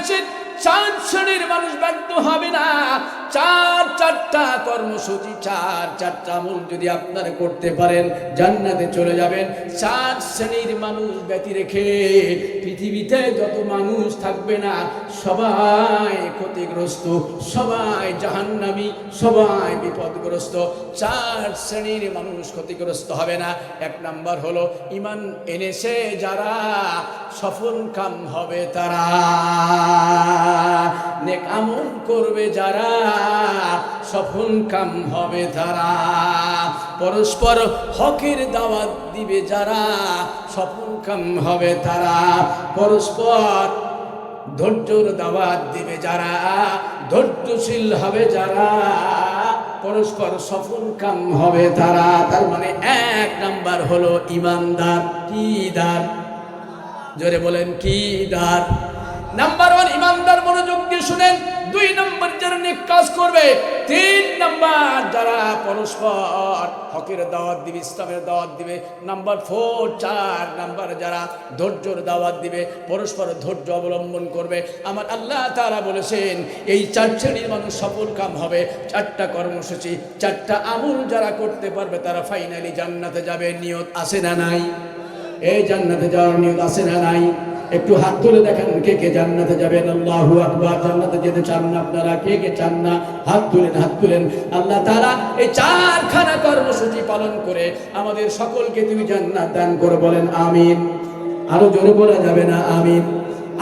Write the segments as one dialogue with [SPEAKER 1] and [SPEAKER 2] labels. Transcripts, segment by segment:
[SPEAKER 1] বলেছেন চাঁদ শ্রেণির মানুষ ব্যর্থ হবে না। চার চারটা কর্মসূচি, চার, চারটা আমল যদি আপনারা করতে পারেন, জান্নাতে চলে যাবেন। চার শ্রেণির মানুষ ব্যতি রেখে পৃথিবীতে যত মানুষ থাকবে না, সবাই ক্ষতিগ্রস্ত, সবাই জাহান্নামি, সবাই বিপদগ্রস্ত। চার শ্রেণির মানুষ ক্ষতিগ্রস্ত হবে না। এক নাম্বার হলো, ইমান এনেছে যারা, সফল কাম হবে তারা। নেক আমল করবে যারা সফল কাম হবে তারা পরস্পর হকের দাওয়াত দিবে যারা? সফল কাম হবে তারা? পরস্পর ধৈর্যর দাওয়াত দিবে যারা? ধৈর্যশীল হবে যারা? পরস্পর সফল কাম হবে তারা? তার মানে এক নাম্বার হলো ইমানদার। কি দার? জোরে বলেন, কি দার? নাম্বার ওয়ান, ইমানদার মনোযোগ দিয়ে শুনেন। নেক কাজ করবে। তিন নাম্বার যারা পরস্পর হকের দাওয়াত দিবে, ইসলামের দাওয়াত দিবে, নাম্বার ফোর, চার নাম্বার যারা ধৈর্যর দাওয়াত দিবে, পরস্পর ধৈর্য অবলম্বন করবে। আমার আল্লাহ তারা বলেছেন, এই চার শ্রেণির মানুষ সফল কাম হবে। চারটা কর্মসূচি, চারটা আমল যারা করতে পারবে, তারা ফাইনালি জান্নাতে যাবে। নিয়ত আসে না নাই? এই জান্নাতে যাওয়ার নিয়ত আছে না নাই? একটু হাত তুলে দেখেন কে কে জান্নাতে যাবেন। আল্লাহু আকবার, জান্নাতে যেতে চান না আপনারা? কে কে চান না? হাত তুলেন হাত তুলেন। আল্লাহ তাআলা এই চারখানা কর্মসূচি পালন করে আমাদের সকলকে তুমি জান্নাত দান করে বলেন, আমিন। আরও জোরে বলা যাবে না, আমিন।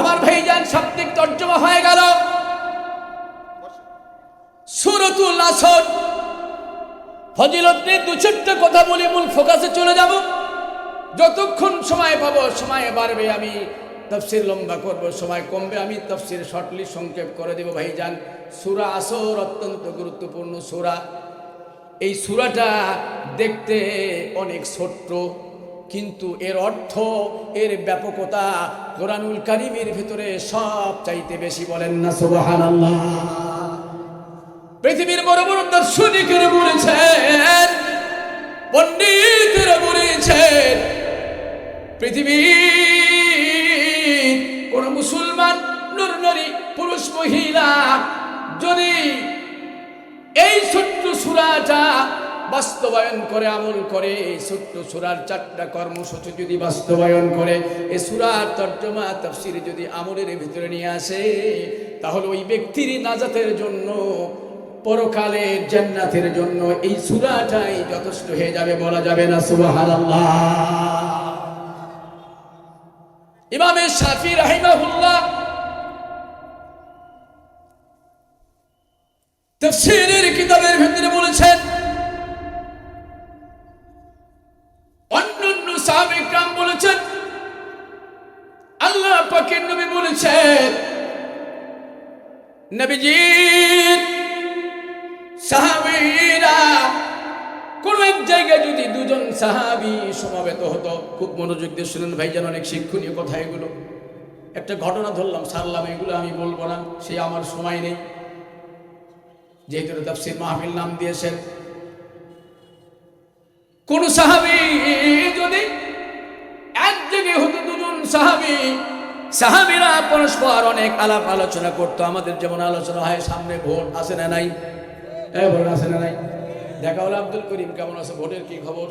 [SPEAKER 1] আমার ভাইজান শাব্দিক তর্জমা হয়ে গেল। সুরতুল আসর। ফজিলত নিয়ে দু চারটে কথা বলে মূল ফোকাসে চলে যাব। যতক্ষণ সময় পাবো, সময় বাড়বে আমি তফসির লম্বা করব, সময় কমবে, আমি তফসির শর্টলি সংক্ষেপ করে দেব। ভাইজান, সুরা আসর অত্যন্ত গুরুত্বপূর্ণ সুরা। এই সুরাটা দেখতে অনেক ছোট্ট, কিন্তু এর অর্থ, এর ব্যাপকতা কোরআনুল কারিমের ভিতরে সব চাইতে বেশি বলেন না পৃথিবীর বড় বড় দার্শনিকেরা বলেছেন, পণ্ডিতেরা বলেছেন পৃথিবী কোন মুসলমান নর নারী পুরুষ মহিলা, যদি এই ছোট্ট সুরাটা বাস্তবায়ন করে, আমল করে, এই ছোট্ট সুরার চারটা কর্মসূচি যদি বাস্তবায়ন করে, এই সুরার তর্জমা, তফসির যদি আমলের ভিতরে নিয়ে আসে, তাহলে ওই ব্যক্তির নাজাতের জন্য, পরকালে জান্নাতের জন্য এই সুরাটাই যথেষ্ট হয়ে যাবে বলা যাবে না, সুবহানাল্লাহ। ইমামে শাফি রাহিমাহুল্লাহ তফসিরের কিতাবের ভিতরে বলেছেন, অন্যান্য সাহাবিকরাম বলেছেন, আল্লাহ পাকের নবী বলেছেন, নবীজি সাহাবি সমাবেত হতো। খুব মনোযোগ দিয়ে শুনেন ভাইজান অনেক শিক্ষণীয় কথা এগুলো। একটা ঘটনা ধরলাম, সারলাম, এগুলো আমি বলব না, সে আমার সময় নেই। যেহেতু তাফসির মাহফিল নাম দিয়েছেন। কোন সাহাবি যদি এক হতো দুজন সাহাবি, সাহাবিরা পরস্পর অনেক আলাপ আলোচনা করতো। আমাদের যেমন আলোচনা হয়, সামনে ভোট আসে না নাই? হ্যাঁ ভোট আসে না নাই? দেখা হলো আব্দুল করিম, কেমন আছে? ভোটের কি খবর?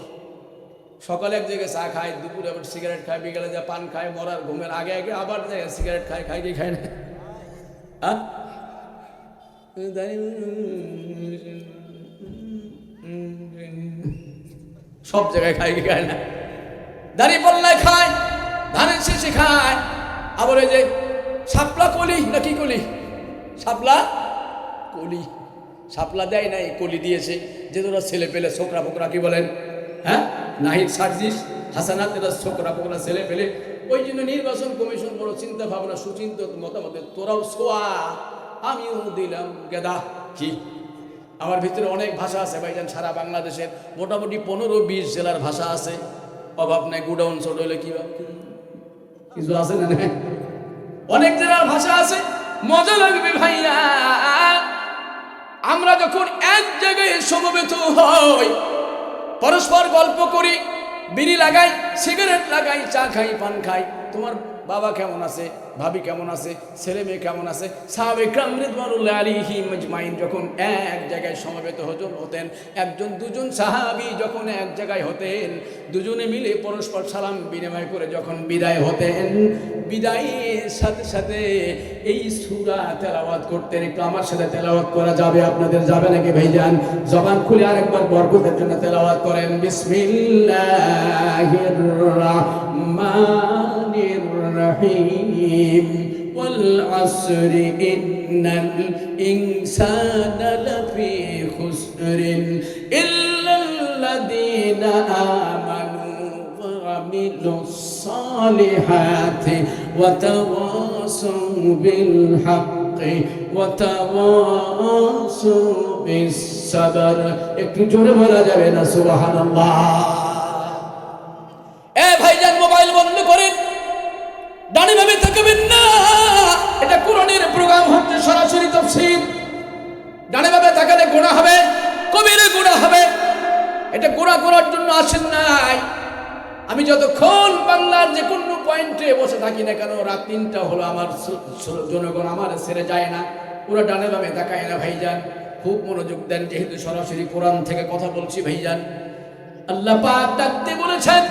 [SPEAKER 1] সকালে এক জায়গায় চা খায় দুপুরে আবার সিগারেট খায় বিকেলে যা পান খায় মরার ঘুমের আগে আগে আবার যায় সিগারেট খায় খায় কি খায় না? হ্যাঁ সব জায়গায় খায় কি খায় না? দাড়ি পাল্লায় খায়, ধানের শেষে খায়, আবার ওই যে শাপলা কলি না কি কলি? শাপলা? কলি। শাপলা দেয় নাই, কলি দিয়েছে, যে তোরা ছেলে পেলে, ছোকরা ফোকরা কি বলেন? হ্যাঁ? নাহিদ সার্জিস হাসানাত এরা ছোকরা ফোকরা ছেলে ফেলে ওই জন্য নির্বাচন কমিশন বড় চিন্তা ভাবনা, সুচিন্ত মতামতে তোরাও সোয়া আমিও দিলাম গেদা। কি? আমার ভিতরে অনেক ভাষা আছে ভাই ভাইজান, সারা বাংলাদেশের মোটামুটি পনেরো বিশ জেলার ভাষা আছে। অভাব নাই, গুডাউন ছোট হলে কি? কিছু আছে না? অনেক জেলার ভাষা আছে। মজা লাগবে ভাইয়া। আমরা যখন এক জায়গায় সমবেত হই পরস্পর গল্প করি, বিড়ি লাগাই, সিগারেট লাগাই, চা খাই, পান খাই, তোমার বাবা কেমন আছে? ভাবি কেমন আছে, ছেলে মেয়ে কেমন আছে? সাহাবে আলিহি মজমাইন যখন এক জায়গায় সমবেত হজন হতেন, একজন, দুজন সাহাবি যখন এক জায়গায় হতেন, দুজনে মিলে পরস্পর সালাম বিনিময় করে যখন বিদায় হতেন, বিদায়ের সাথে সাথে এই সুরা তেলাওয়াত করতেন। একটু আমার সাথে তেলাওয়াত করা যাবে, আপনাদের যাবে নাকি ভাইজান? জবান খুলে আরেকবার বরকতের জন্য তেলাওয়াত করেন, বিসমিল্লাহির রাহমানির রহিম। والعصر إن الإنسان لفي خسر إلا الذين آمنوا وعملوا الصالحات وتواصوا بالحق وتواصوا بالصبر একটু জোরে বলা যাবে না সুবহানাল্লাহ বাংলার যে কোনো পয়েন্টে বসে থাকি না কেন, রাত তিনটা হলো আমার জনগণ আমার ছেড়ে যায় না। পুরো ডানে বামে তাকায় না, ভাইজান। খুব মনোযোগ দেন, যেহেতু সরাসরি কোরআন থেকে কথা বলছি, ভাইজান। আল্লাহ পাক ডাকতে বলেছেন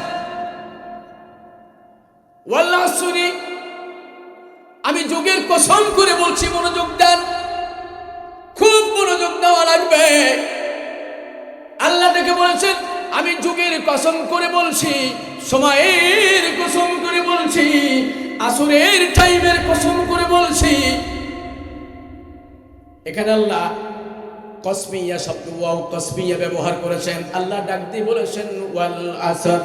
[SPEAKER 1] আমি যুগের কসম করে বলছি, মনোযোগ দেন। খুব মনোযোগ দেওয়া লাগবে। আল্লাহ ডেকে বলেছেন, আমি যুগের কসম করে বলছি সময়ের কসম করে বলছি, আসরের টাইমের কসম করে বলছি। এখানে আল্লাহ কসমিয়া শব্দ, ওয়াও কসমিয়া ব্যবহার করেছেন। আল্লাহ ডাক দিয়ে বলেছেন, ওয়াল আসর।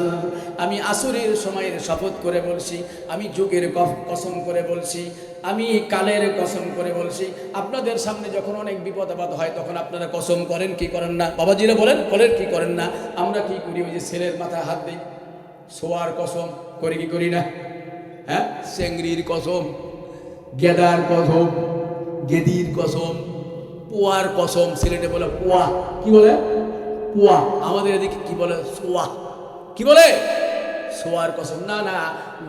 [SPEAKER 1] আমি আসরের সময়ের শপথ করে বলছি, আমি যুগের কসম করে বলছি, আমি কালের কসম করে বলছি। আপনাদের সামনে যখন অনেক বিপদ আপদ হয়, তখন আপনারা কসম করেন কি করেন না? বাবাজিরা বলেন বলেন কি করেন না? আমরা কি করি? ওই যে ছেলের মাথায় হাত দিই। শোয়ার কসম, করে কি করি না? হ্যাঁ? চেংড়ির কসম, গেদার কসম, গেদির কসম, পোয়ার কসম, সিলেটে বলে পোয়া। কি বলে? পোয়া। আমাদের এদিকে কি বলে? সোয়া। কি বলে? সোয়ার কসম। না না,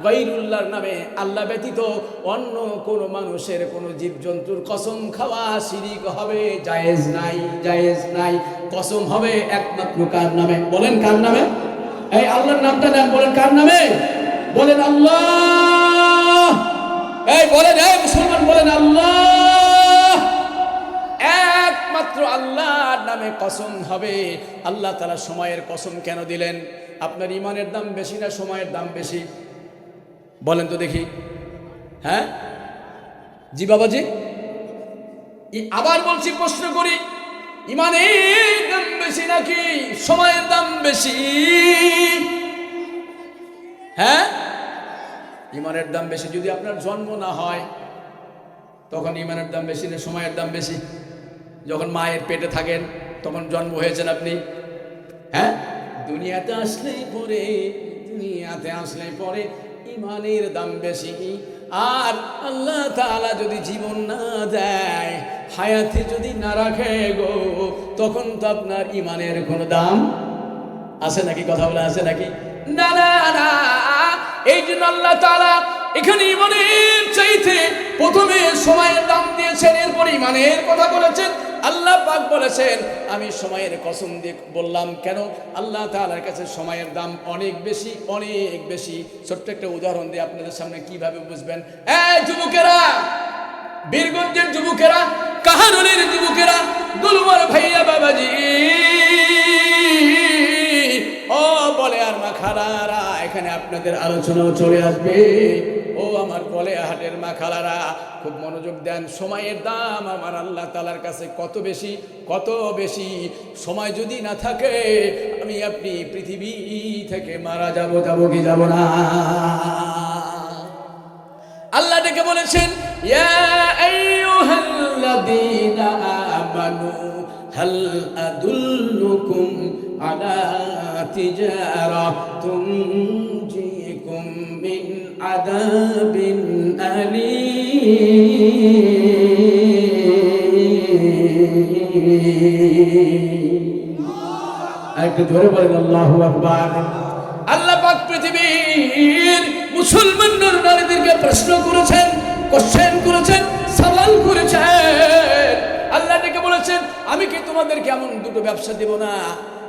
[SPEAKER 1] গৈরুল্লাহর নামে আল্লাহ ব্যতীত অন্য কোনো মানুষের কোনো জীবজন্তুর কসম খাওয়া শিরিক হবে, জায়েজ নাই জায়েজ নাই। কসম হবে একমাত্র কার নামে? বলেন কার নামে? এই আল্লাহর নামটা নেন, বলেন কার নামে? বলেন আল্লাহ। এই বলেন, এই মুসলমান, বলেন আল্লাহ। একমাত্র আল্লাহর নামে কসম হবে। আল্লাহ তারা সময়ের কসম কেন দিলেন? আপনার ইমানের দাম বেশি না সময়ের দাম বেশি? বলেন তো দেখি। হ্যাঁ? জি বাবাজি। আবার বলছি, প্রশ্ন করি। ইমানের দাম বেশি নাকি? সময়ের দাম বেশি। হ্যাঁ? ইমানের দাম বেশি যদি আপনার জন্ম না হয়, তখন ইমানের দাম বেশি না সময়ের দাম বেশি। যখন মায়ের পেটে থাকেন, তখন জন্ম হয়েছেন আপনি। হ্যাঁ? দুনিয়াতে আসলেই পরে, দুনিয়াতে আসলেই পরে ইমানের দাম বেশি। আর আল্লাহ তাআলা যদি জীবন না দেয় হায়াতে যদি না রাখে গো, তখন তো আপনার ইমানের কোনো দাম আছে নাকি? কথা বলে আছে নাকি? না না না। এই জন্য আল্লাহ তাআলা এখানে ইমানের চাইতে প্রথমে সময়ের দাম দিয়েছেন, এরপর ইমানের কথা বলেছেন। আল্লাহ পাক বলেছেন, আমি সময়ের কসম দিয়ে বললাম, কেন? আল্লাহ তাআলার কাছে সময়ের দাম অনেক বেশি অনেক বেশি। ছোট্ট একটা উদাহরণ দিয়ে আপনাদের সামনে কীভাবে বুঝবেন? এই যুবকেরা বীরগঞ্জের যুবকেরা, কাহারুলের যুবকেরা দুলমার ভাইয়া বাবাজি। ও বলে আর মা খালারা এখানে আপনাদের আলোচনাও চলে আসবে। ও আমার বলে হাটের মা খালারা খুব মনোযোগ দেন, সময়ের দাম আমার আল্লাহ তালার কাছে কত বেশি কত বেশি? সময় যদি না থাকে, আমি আপনি পৃথিবী থেকে মারা যাব যাব কি যাব না? আল্লাহ ডেকে বলেছেন, ইয়া আমানু হাল আদুল্লুকুম আলা তিজারা তুনজিকুম মিন আযাবিন আলীম আরেকটু জোরে বলেন আল্লাহু আকবার। আল্লাহ পাক পৃথিবীর মুসলমান নারীদেরকে প্রশ্ন করেছেন কোশ্চেন করেছেন সওয়াল করেছেন। আল্লাহ ডেকে বলেছেন আমি কি তোমাদেরকে এমন দুটো ব্যবসা দেব না?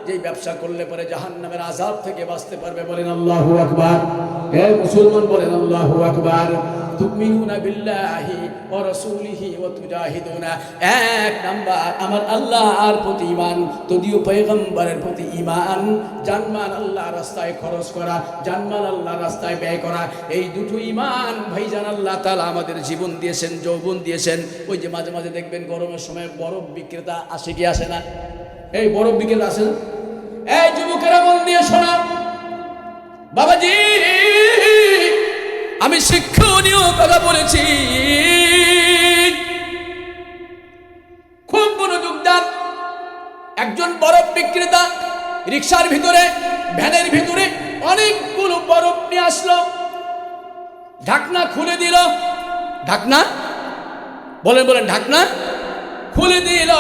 [SPEAKER 1] যেই ব্যবসা করলে পরে জাহান্নামের আযাব থেকে বাঁচতে পারবে বলেন আল্লাহু আকবার। হে মুসলমান বলেন আল্লাহু আকবার। খরচ করা আল্লাহ রাস্তায় ব্যয় করা। এই দুটো ভাইজান আমাদের জীবন দিয়েছেন, যৌবন দিয়েছেন। ওই যে মাঝে মাঝে দেখবেন গরমের সময় বরফ বিক্রেতা আসে কি আসে না? এই বড় আসে না। এই যুবকেরা মন দিয়ে শোনা। বাবাজি, আমি শিক্ষণীয় কথা বলেছি। খুব মনোযোগ একজন বরফ বিক্রেতা রিক্সার ভিতরে, ভ্যানের ভিতরে অনেকগুলো বরফ নিয়ে আসলো। ঢাকনা খুলে দিল। ঢাকনা? বলেন বলেন, ঢাকনা? খুলে দিল।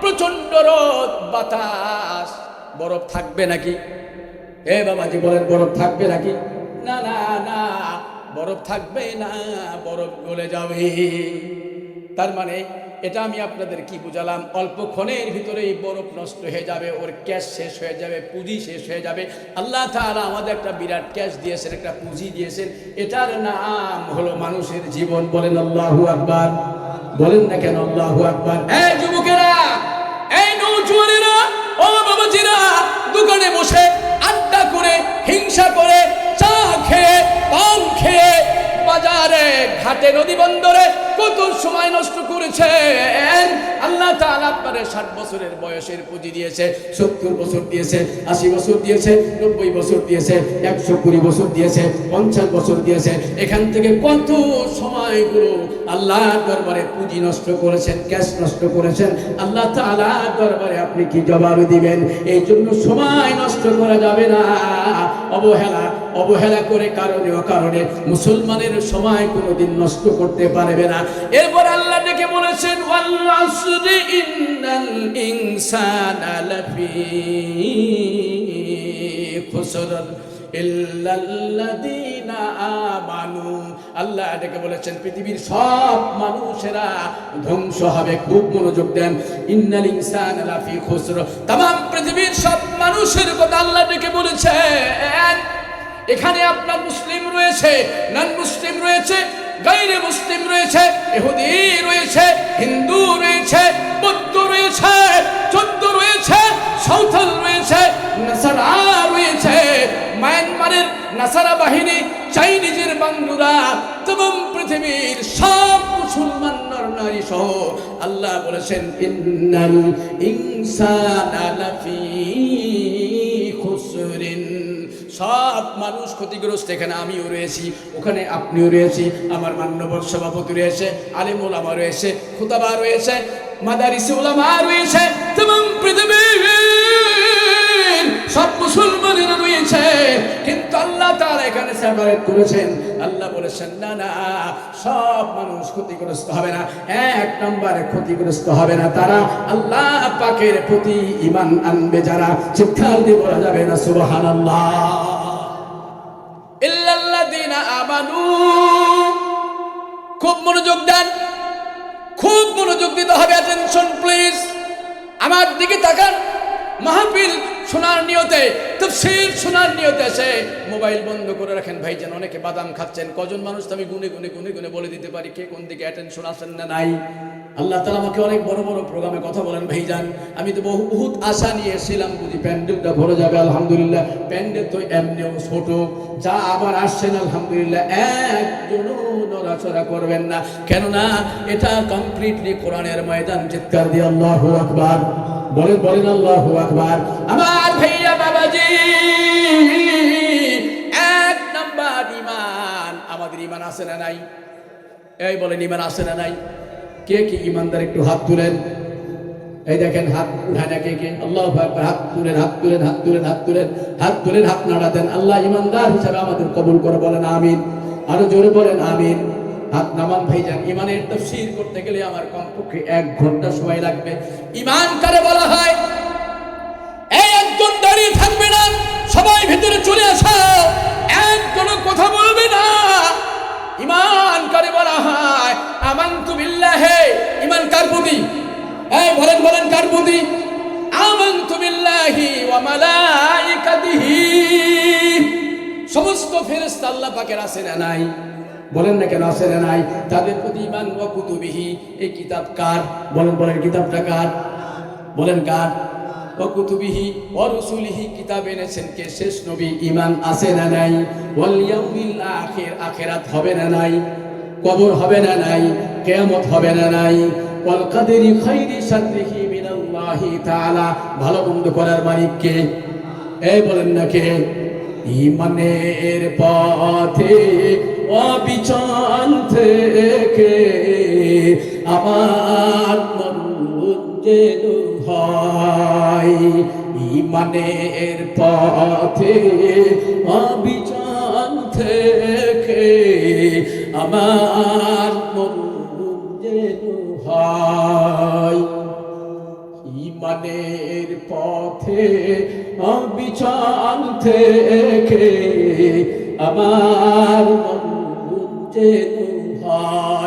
[SPEAKER 1] প্রচণ্ড রোদ, বাতাস। বরফ থাকবে নাকি? এ বাবাজি বলেন, বরফ থাকবে নাকি? না না না, বরফ থাকবে না, বরফ গলে যাবে। তার মানে এটা আমি আপনাদের কি বুঝালাম? অল্পক্ষণের ভিতরেই বরফ নষ্ট হয়ে যাবে, ওর ক্যাশ শেষ হয়ে যাবে, পুঁজি শেষ হয়ে যাবে। আল্লাহ তাআলা আমাদের একটা বিরাট ক্যাশ দিয়েছেন, একটা পুঁজি দিয়েছেন। এটার নাম হলো মানুষের জীবন। বলেন আল্লাহু আকবার। বলেন না কেন আল্লাহু আকবার? এই দোকানে বসে আড্ডা করে হিংসা করে চা খেয়ে পান খেয়ে বাজারে ঘাটে নদী বন্দরে কত সময় নষ্ট করেছেন? আল্লাহ তাআলা আপনারে ষাট বছরের বয়সের পুঁজি দিয়েছে, সত্তর বছর দিয়েছে, আশি বছর দিয়েছে, নব্বই বছর দিয়েছে, একশো কুড়ি বছর দিয়েছে, পঞ্চাশ বছর দিয়েছে। এখান থেকে কত সময়গুলো আল্লাহ দরবারে পুঁজি নষ্ট করেছেন, ক্যাশ নষ্ট করেছেন। আল্লাহ তাআলা দরবারে আপনি কি জবাব দিবেন? এই জন্য সময় নষ্ট করা যাবে না। অবহেলা অবহেলা করে কারণে অকারণে মুসলমানের সময় কোনোদিন নষ্ট করতে পারবে না। এরপর আল্লাহ ডেকে বলেছেন ইন্নাল ইনসানা লাফি খুসরান আল্লাহ ডেকে বলেছেন, পৃথিবীর সব মানুষেরা ধ্বংস হবে। খুব মনোযোগ দেন। ইন্নাল ইনসান লাফি খুসর তাম পৃথিবীর সব মানুষের কথা আল্লাহ ডেকে বলেছেন। এখানে আপনার মুসলিম রয়েছে নন মুসলিম রয়েছে গাইরে মুসলিম রয়েছে এহুদি রয়েছে, হিন্দু রয়েছে, বৌদ্ধ রয়েছে চোদ্দ রয়েছে, সাঁওতাল রয়েছে, নাসারা রয়েছে। মায়ানমারের নাসারা বাহিনী, চাইনিজের বাংলুরা তমাম পৃথিবীর সব মুসলমান নর, নারী সহ আল্লাহ বলেছেন, ইন্নাল ইনসানা লাফি। সব মানুষ ক্ষতিগ্রস্ত, এখানে আমিও রয়েছি, ওখানে আপনিও রয়েছি, আমার মান্যবর সভাপতি রয়েছে, আলিমুল আমা রয়েছে, খুতাবা রয়েছে, মাদারিসি উলামা রয়েছে তমাম পৃথিবীর সব মুসলমানেরা রয়েছে। কিন্তু আল্লাহ তাআলা এখানে সেপারেট করেছেন। আল্লাহ বলেছেন, না না, সব মানুষ ক্ষতিগ্রস্ত হবে না, এক নম্বরে ক্ষতিগ্রস্ত হবে না তারা আল্লাহ পাকের প্রতি ইমান আনবে যারা। চিৎকার দিয়ে বলা যাবে না, সুবহানাল্লাহ। খুব মনোযোগ দেন। খুব মনোযোগ দিতে হবে অ্যাটেনশন প্লিজ আমার দিকে তাকান। মাহফিল শোনার নিয়তে, তফসির শোনার নিয়তে সে মোবাইল বন্ধ করে রাখেন। ভাই, যেন অনেকে বাদাম খাচ্ছেন। কজন মানুষ তো আমি গুনে গুনে গুনে গুনে বলে দিতে পারি কে কোন দিকে অ্যাটেনশন আসেন না নাই? আল্লাহ তালা আমাকে অনেক বড় বড় প্রোগ্রামে কথা বলেন, ভাইজান, আমি তো বহু, বহুত আশা নিয়ে এসেছিলাম, বুঝি প্যান্ডেলটা ভরে যাবে, আলহামদুলিল্লাহ। প্যান্ডেল তো এমনিও ছোট, যা আবার আসছেন, আলহামদুলিল্লাহ। একজনও নড়াচড়া করবেন না। কেননা, এটা কমপ্লিটলি কোরআনের ময়দান, চিৎকার দিয়ে আল্লাহ আকবার। বলেন বলেন আল্লাহ আকবার। আমার ভাইয়া বাবাজি, এক নাম্বার ইমান আমাদের ইমান আছে না নাই? এই বলেন ইমান আছে না নাই? কে কি ইমানদার একটু হাত তুলেন? এই দেখেন হাত উঠায় না কে কে? আল্লাহ হাত তুলেন হাত তুলেন হাত তুলেন হাত তুলেন হাত তুলেন, হাত নাড়া দেন আল্লাহ ইমানদার হিসাবে আমাদের কবুল করে বলেন, আমিন। আরও জোরে বলেন, আমিন। হাত নামান ভাইজান ইমানের তফসির করতে গেলে আমার কমপক্ষে এক ঘণ্টা সময় লাগবে। ইমান কারে বলা হয়? এই একজন দাঁড়িয়ে থাকবে না। সবাই ভিতরে চলে আসো। একজনও কথা বলবে না। শুধু আমান্তু বিল্লাহে, ইমান কার প্রতি? হ্যাঁ বলেন বলেন, কার প্রতি? আমান্তু বিল্লাহি ওয়া মালাইকাতিহি। সমস্ত ফেরেশতা আল্লাহ পাকের আছে না নাই? বলেন না কেন আছে না নাই? তাদের প্রতি ইমান ওয়া কুতুবিহি, এই কিতাব কার? বলেন বলেন, কিতাবটা কার? বলেন, কার? কুতুবিহি ও রসুলিহি, কিতাব এনেছেন কে? শেষ নবী ইমান আছে না নাই? ওয়াল ইয়াউমিল আখির, আখিরাত হবে না নাই? কবর হবে না নাই, কিয়ামত হবে না নাই। ওয়াল কাদেরি খাইরি শাররিহি মিনাল্লাহি তাআলা। ভালো মন্দ করার মালিক কে? এই বলেন না কে? ইমানের পথে অবিচল থেকে আমার যেন হয়। ইমানের পথে অবিচল থেকে আমার মরুম যেন হয়। ইমানের পথে অবিচল থেকে আমার মরুম যেন হয়।